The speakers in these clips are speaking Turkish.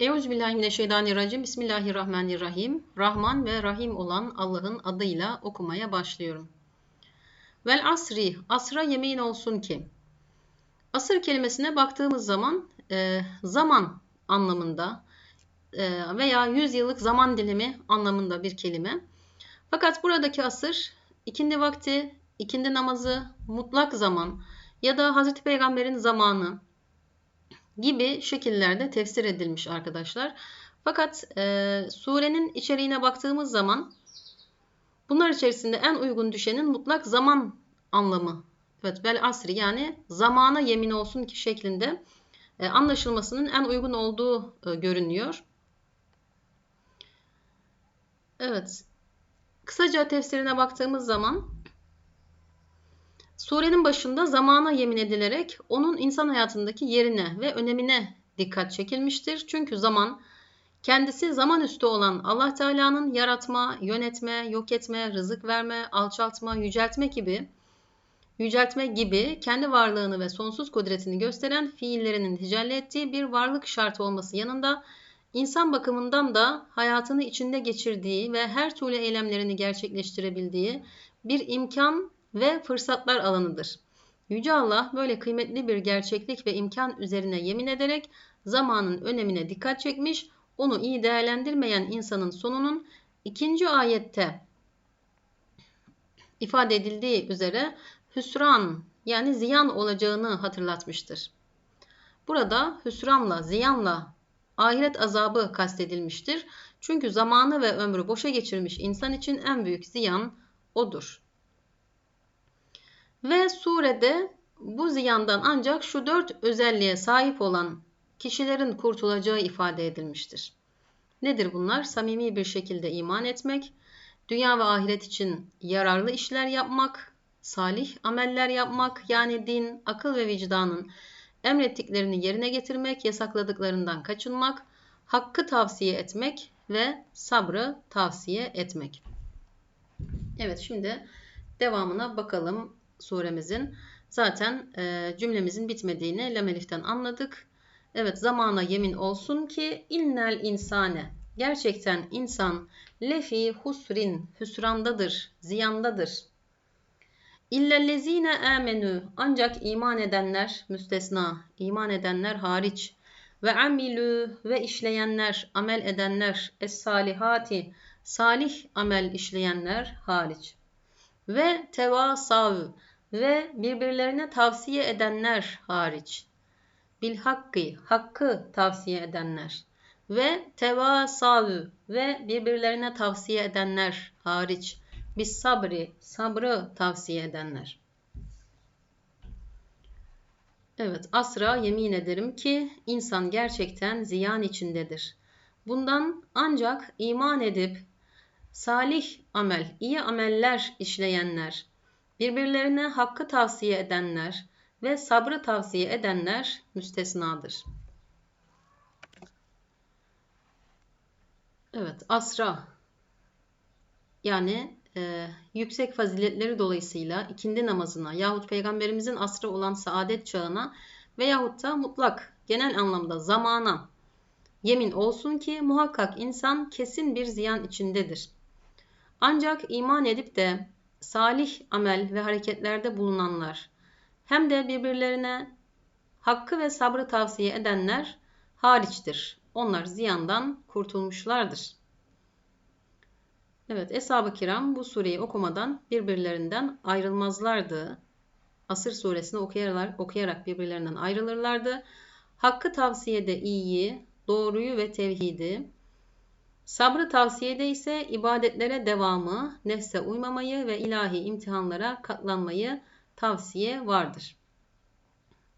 Euzubillahimineşşeytanirracim. Bismillahirrahmanirrahim. Rahman ve Rahim olan Allah'ın adıyla okumaya başlıyorum. Vel asri, asra yemin olsun ki. Asır kelimesine baktığımız zaman e, zaman anlamında e, veya yüzyıllık zaman dilimi anlamında bir kelime. Fakat buradaki asır ikindi vakti, ikindi namazı, mutlak zaman ya da Hazreti Peygamber'in zamanı, gibi şekillerde tefsir edilmiş arkadaşlar. Fakat e, surenin içeriğine baktığımız zaman bunlar içerisinde en uygun düşenin mutlak zaman anlamı. Evet bel asri yani zamana yemin olsun ki şeklinde e, anlaşılmasının en uygun olduğu e, görünüyor. Evet. Kısaca tefsirine baktığımız zaman Surenin başında zamana yemin edilerek onun insan hayatındaki yerine ve önemine dikkat çekilmiştir. Çünkü zaman kendisi zaman üstü olan Allah Teala'nın yaratma, yönetme, yok etme, rızık verme, alçaltma, yüceltme gibi yüceltme gibi kendi varlığını ve sonsuz kudretini gösteren fiillerinin tecelli ettiği bir varlık şartı olması yanında insan bakımından da hayatını içinde geçirdiği ve her türlü eylemlerini gerçekleştirebildiği bir imkan ve fırsatlar alanıdır. Yüce Allah böyle kıymetli bir gerçeklik ve imkan üzerine yemin ederek zamanın önemine dikkat çekmiş, onu iyi değerlendirmeyen insanın sonunun ikinci ayette ifade edildiği üzere hüsran yani ziyan olacağını hatırlatmıştır. Burada hüsranla, ziyanla ahiret azabı kastedilmiştir. Çünkü zamanı ve ömrü boşa geçirmiş insan için en büyük ziyan odur. Ve surede bu ziyandan ancak şu dört özelliğe sahip olan kişilerin kurtulacağı ifade edilmiştir. Nedir bunlar? Samimi bir şekilde iman etmek, dünya ve ahiret için yararlı işler yapmak, salih ameller yapmak yani din, akıl ve vicdanın emrettiklerini yerine getirmek, yasakladıklarından kaçınmak, hakkı tavsiye etmek ve sabrı tavsiye etmek. Evet şimdi devamına bakalım suremizin. Zaten e, cümlemizin bitmediğini Lamelif'ten anladık. Evet zamana yemin olsun ki innel insane gerçekten insan lefi husrin hüsrandadır, ziyandadır. İllellezine amenü ancak iman edenler müstesna, iman edenler hariç ve amilü ve işleyenler, amel edenler, es salihati salih amel işleyenler hariç. Ve tevasav ve birbirlerine tavsiye edenler hariç. Bil hakkı, tavsiye edenler ve tevasav ve birbirlerine tavsiye edenler hariç. Biz sabri, sabrı tavsiye edenler. Evet, asra yemin ederim ki insan gerçekten ziyan içindedir. Bundan ancak iman edip salih amel, iyi ameller işleyenler, birbirlerine hakkı tavsiye edenler ve sabrı tavsiye edenler müstesnadır. Evet, asra yani e, yüksek faziletleri dolayısıyla ikindi namazına yahut peygamberimizin asrı olan saadet çağına veyahut da mutlak genel anlamda zamana yemin olsun ki muhakkak insan kesin bir ziyan içindedir. Ancak iman edip de salih amel ve hareketlerde bulunanlar hem de birbirlerine hakkı ve sabrı tavsiye edenler hariçtir. Onlar ziyandan kurtulmuşlardır. Evet, Eshab-ı Kiram bu sureyi okumadan birbirlerinden ayrılmazlardı. Asır suresini okuyarak, okuyarak birbirlerinden ayrılırlardı. Hakkı tavsiyede iyiyi, doğruyu ve tevhidi, Sabrı tavsiyede ise ibadetlere devamı, nefse uymamayı ve ilahi imtihanlara katlanmayı tavsiye vardır.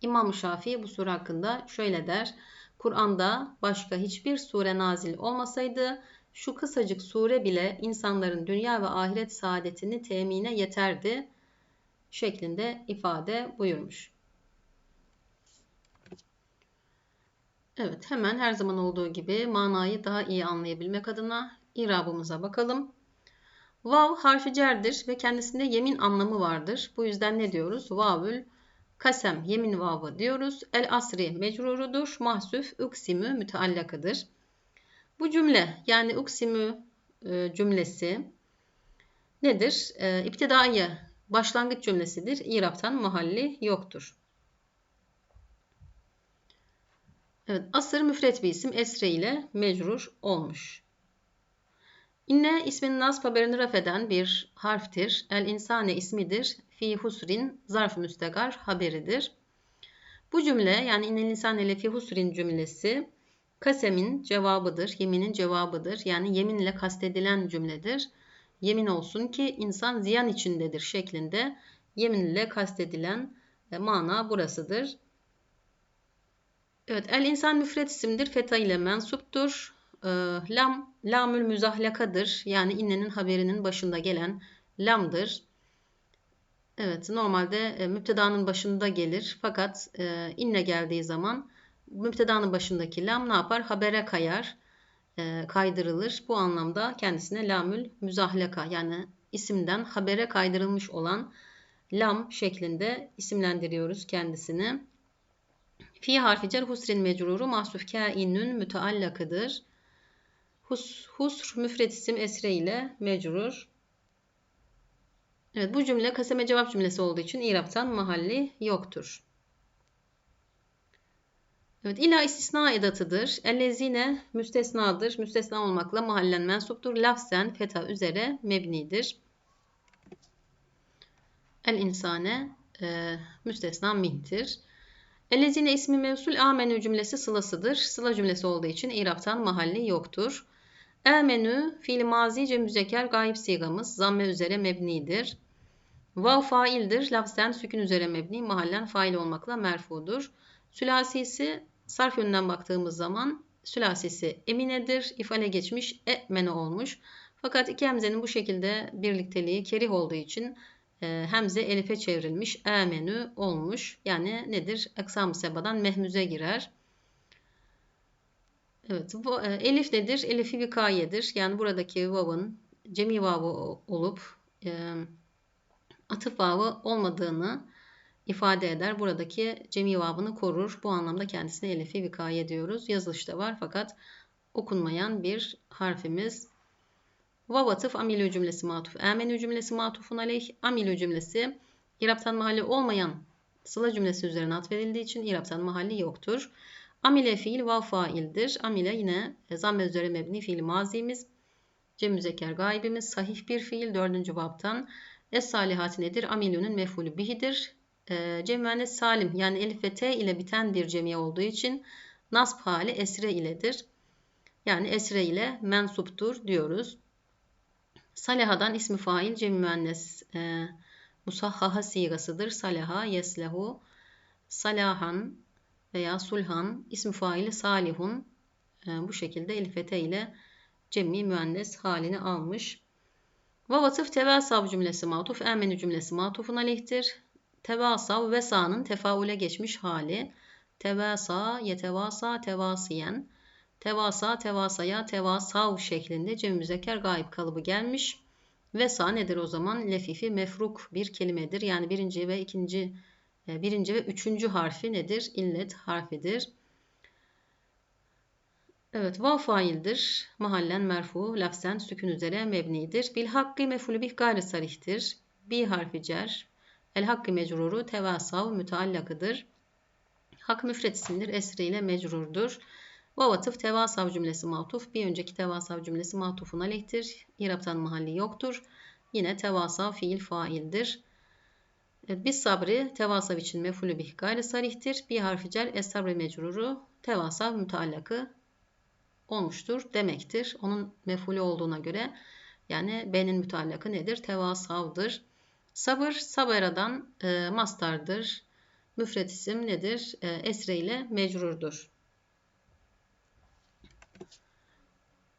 İmam Şafii bu sure hakkında şöyle der. Kur'an'da başka hiçbir sure nazil olmasaydı şu kısacık sure bile insanların dünya ve ahiret saadetini temine yeterdi şeklinde ifade buyurmuş. Evet hemen her zaman olduğu gibi manayı daha iyi anlayabilmek adına irabımıza bakalım. Vav harfi cerdir ve kendisinde yemin anlamı vardır. Bu yüzden ne diyoruz? Vavül kasem yemin vavı diyoruz. El asri mecrurudur. Mahsuf uksimü müteallakıdır. Bu cümle yani uksimü e, cümlesi nedir? E, İptidaiye başlangıç cümlesidir. İraptan mahalli yoktur. Evet, asır müfret bir isim esre ile mecrur olmuş. İnne ismin nasb haberini raf eden bir harftir. El insane ismidir. Fi husrin zarf müstegar haberidir. Bu cümle yani innel insane ile fi husrin cümlesi kasemin cevabıdır, yeminin cevabıdır. Yani yeminle kastedilen cümledir. Yemin olsun ki insan ziyan içindedir şeklinde yeminle kastedilen e, mana burasıdır. Evet, el insan müfret isimdir. Feta ile mensuptur. E, lam, lamül müzahlakadır. Yani innenin haberinin başında gelen lamdır. Evet, normalde e, müptedanın başında gelir. Fakat e, inne geldiği zaman müptedanın başındaki lam ne yapar? Habere kayar, e, kaydırılır. Bu anlamda kendisine lamül müzahlaka yani isimden habere kaydırılmış olan lam şeklinde isimlendiriyoruz kendisini. Fi harfi cer husrin mecruru mahsuf kainün müteallakıdır. Hus, husr müfret isim esre ile mecrur. Evet bu cümle kaseme cevap cümlesi olduğu için iraptan mahalli yoktur. Evet ila istisna edatıdır. Ellezine müstesnadır. Müstesna olmakla mahallen mensuptur. Lafzen feta üzere mebnidir. El insane e, müstesna mintir. Ellezine ismi mevsul amenü cümlesi sılasıdır. Sıla cümlesi olduğu için iraptan mahalli yoktur. Amenü fiil mazi müzeker gayb sigamız zamme üzere mebnidir. Vav faildir. Lafzen sükün üzere mebni mahallen fail olmakla merfudur. Sülasisi sarf yönünden baktığımız zaman sülasisi eminedir. İfale geçmiş e'mene olmuş. Fakat iki hemzenin bu şekilde birlikteliği kerih olduğu için e, hemze elife çevrilmiş. E'menü olmuş. Yani nedir? Aksam sebadan mehmüze girer. Evet. Bu, e, elif nedir? Elifi vikayedir. Yani buradaki vav'ın cemi vav'ı olup e, atıf vav'ı olmadığını ifade eder. Buradaki cemi vabını korur. Bu anlamda kendisine elifi vikaye diyoruz. Yazılışta var fakat okunmayan bir harfimiz. Vav atıf amilü cümlesi matuf. Emenü cümlesi matufun aleyh. Amilü cümlesi İraptan mahalli olmayan sıla cümlesi üzerine atfedildiği için İraptan mahalli yoktur. Amile fiil vav faildir. Amile yine zamme üzere mebni fiil mazimiz. Cem müzekker gaibimiz. Sahih bir fiil dördüncü babtan. Es salihati nedir? Amilünün mefulü bihidir e, cem müennes salim yani elif ve t ile biten bir cemiye olduğu için nasb hali esre iledir. Yani esre ile mensuptur diyoruz. Salehadan ismi fail cem müennes e, musahhaha sigasıdır. Salaha, yeslehu, salahan veya sulhan ismi faili salihun e, bu şekilde elif ve t ile cemmi müennes halini almış. Vavatıf tevasav cümlesi matuf, emeni cümlesi matufun aleyhtir. Tevasav vesa'nın tefaule geçmiş hali. Tevasa, yetevasa, tevasiyen. Tevasa, tevasaya, tevasav şeklinde cem müzekker gayb kalıbı gelmiş. Vesa nedir o zaman? Lefifi mefruk bir kelimedir. Yani birinci ve ikinci, e, birinci ve üçüncü harfi nedir? İllet harfidir. Evet, vav faildir. Mahallen merfu, lafzen sükun üzere mebnidir. Bil hakkı mefulü bih gayri sarihtir. Bi harfi cer, El hakkı mecruru tevasav müteallakıdır. Hak müfret isimdir. Esri ile mecrurdur. Vavatıf tevasav cümlesi matuf. Bir önceki tevasav cümlesi matufun aleyhtir. İraptan mahalli yoktur. Yine tevasav fiil faildir. Evet, biz sabri tevasav için mefulü bih gayri sarihtir. Bir harfi cer es sabri mecruru tevasav müteallakı olmuştur demektir. Onun mefulü olduğuna göre yani B'nin müteallakı nedir? Tevasavdır. Sabır, saberadan e, mastardır. Müfret isim nedir? E, esre ile mecrurdur.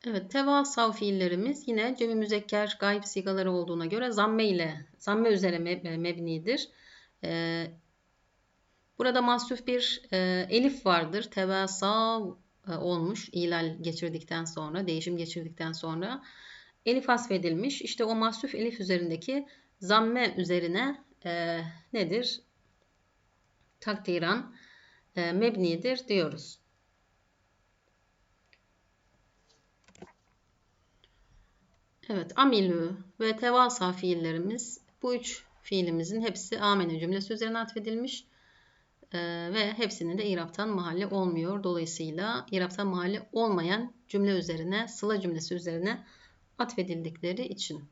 Evet, tevasav fiillerimiz yine cemi müzekker gayb sigaları olduğuna göre zamme ile, zamme üzere mebnidir. E, burada mahsuf bir e, elif vardır. Tevasav e, olmuş ilal geçirdikten sonra, değişim geçirdikten sonra. Elif hasfedilmiş. İşte o mahsuf elif üzerindeki zamme üzerine e, nedir? takdiran e, mebnidir diyoruz. Evet, amilü ve tevasa fiillerimiz bu üç fiilimizin hepsi amene cümlesi üzerine atfedilmiş e, ve hepsinin de iraptan mahalli olmuyor. Dolayısıyla iraptan mahalli olmayan cümle üzerine, sıla cümlesi üzerine atfedildikleri için.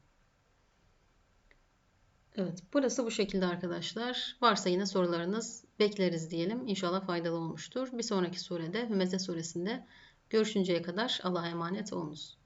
Evet, burası bu şekilde arkadaşlar. Varsa yine sorularınız bekleriz diyelim. İnşallah faydalı olmuştur. Bir sonraki surede, Hümeze suresinde görüşünceye kadar Allah'a emanet olunuz.